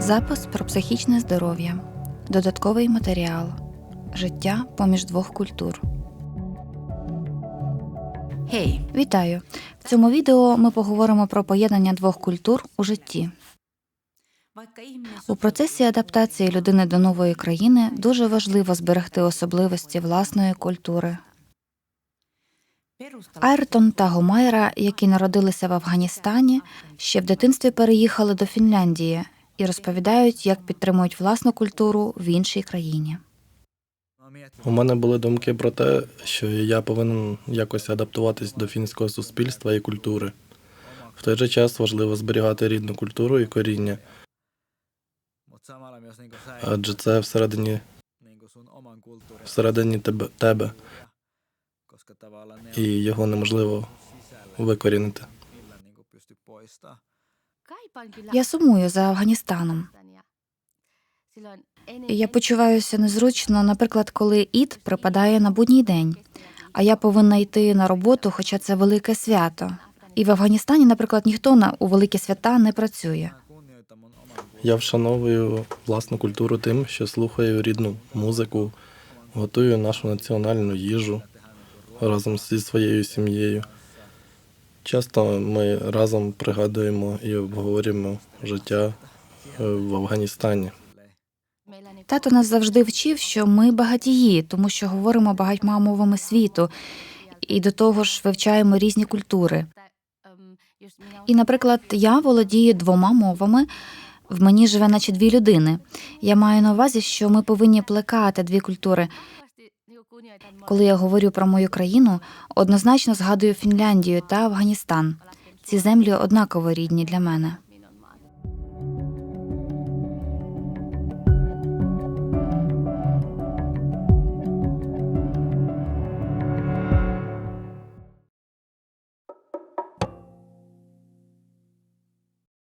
Запис про психічне здоров'я, додатковий матеріал, життя поміж двох культур. Hei, Вітаю! В цьому відео ми поговоримо про поєднання двох культур у житті. У процесі адаптації людини до нової країни дуже важливо зберегти особливості власної культури. Айртон та Гомайра, які народилися в Афганістані, ще в дитинстві переїхали до Фінляндії і розповідають, як підтримують власну культуру в іншій країні. У мене були думки про те, що я повинен якось адаптуватись до фінського суспільства і культури. В той же час важливо зберігати рідну культуру і коріння, адже це всередині, всередині тебе, тебе і його неможливо викорінити. Я сумую за Афганістаном. Я почуваюся незручно, наприклад, коли ід припадає на будній день, а я повинна йти на роботу, хоча це велике свято. І в Афганістані, наприклад, ніхто на у великі свята не працює. Я вшановую власну культуру тим, що слухаю рідну музику, готую нашу національну їжу разом зі своєю сім'єю. Часто ми разом пригадуємо і обговорюємо життя е, в Афганістані. Тато нас завжди вчив, що ми багатії, тому що говоримо багатьма мовами світу, і до того ж вивчаємо різні культури. І, наприклад, я володію двома мовами. В мені живе наче дві людини. Я маю на увазі, що ми повинні плекати дві культури. Коли я говорю про мою країну, однозначно згадую Фінляндію та Афганістан. Ці землі однаково рідні для мене.